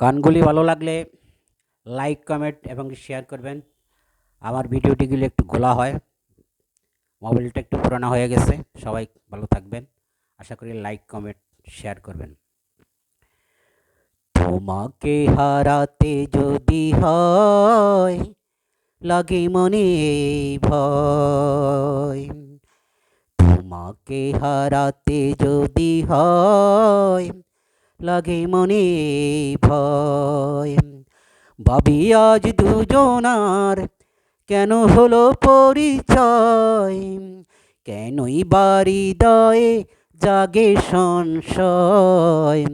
গানগুলি ভালো লাগলে লাইক কমেন্ট এবং শেয়ার করবেন। আমার ভিডিওটিগুলো একটু গোলা হয়। মোবাইলটা একটু পুরানো হয়ে গেছে। সবাই ভালো থাকবেন। আশা করি লাইক কমেন্ট শেয়ার করবেন। তোমাকে হারাতে যদি হয়, লাগে মনে ভয়। তোমাকে হারাতে যদি হয় লাগে মনে ভয়। ভাবি, আজ দুজনার কেন হলো পরিচয়? কেনই বাড়ি দয়ে জাগে সংশয়?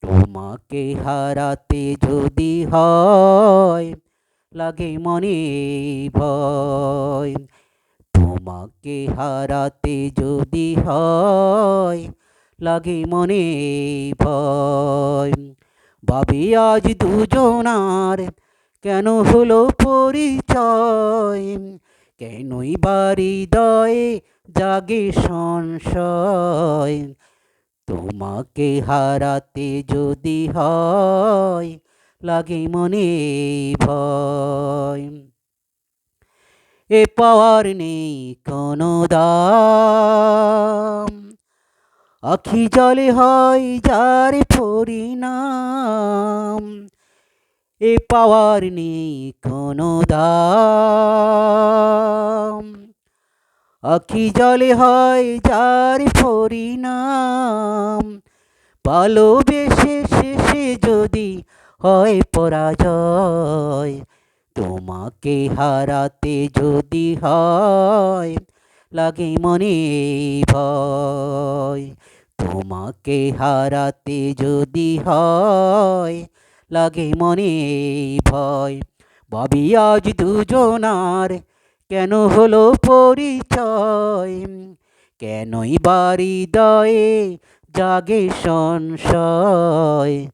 তোমাকে হারাতে যদি হয়, লাগে মনে ভয়। তোমাকে হারাতে যদি হয় লাগে মনে ভয়। ভাবি আজ দুজনার কেন হলো পরিচয়? কেনই বাড়ি দয়ে জাগে সংশয়? তোমাকে হারাতে যদি হয়, লাগে মনে ভয়। এ পাওয়ার নেই কোনো দাম আখি জলে হয় যার পরিণাম, এ পাওয়ার নেই কোনো দাম। আখি জলে হয় যার পরিণাম, ভালোবেসে শেষে যদি হয় পরাজয়, তোমাকে হারাতে যদি হয়, লাগে মনে ভয়। তোমাকে হারাতে যদি হয়, লাগে মনে ভয়। ভাবি আজ দুজনার কেন হলো পরিচয়? কেনই বাড়ি দয়ে জাগে সংশয়?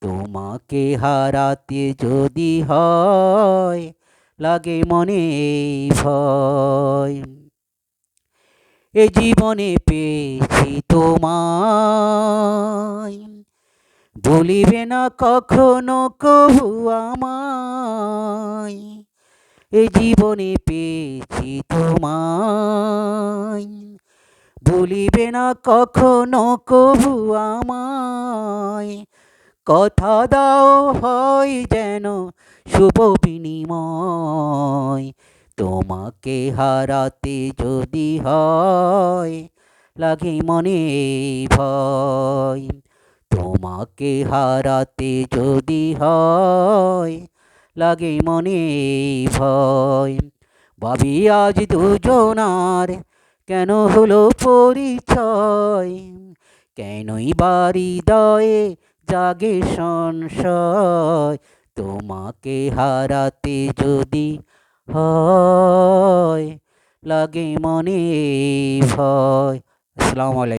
তোমাকে হারাতে যদি হয়, লাগে মনে ভয়। এ জীবনে পেয়েছি তোমায়। ভুলিবে না কখনো কবু আমায়। এ জীবনে পেয়েছি তোমায়। ভুলিবে না কখনো কবু আমায়। কথা দাও হয় যেন শুভ বিনিময়। তোমাকে হারাতে যদি হয়, লাগে মনে ভয়। তোমাকে হারাতে যদি হয়, লাগে মনে ভয়। ভাবি আজ দুজনার কেন হলো পরিচয়? কেনই বাড়ি দয়ে জাগে সংশয়? তোমাকে হারাতে যদি হয় লাগে মনে ভয়। আসসালামু আলাইকুম।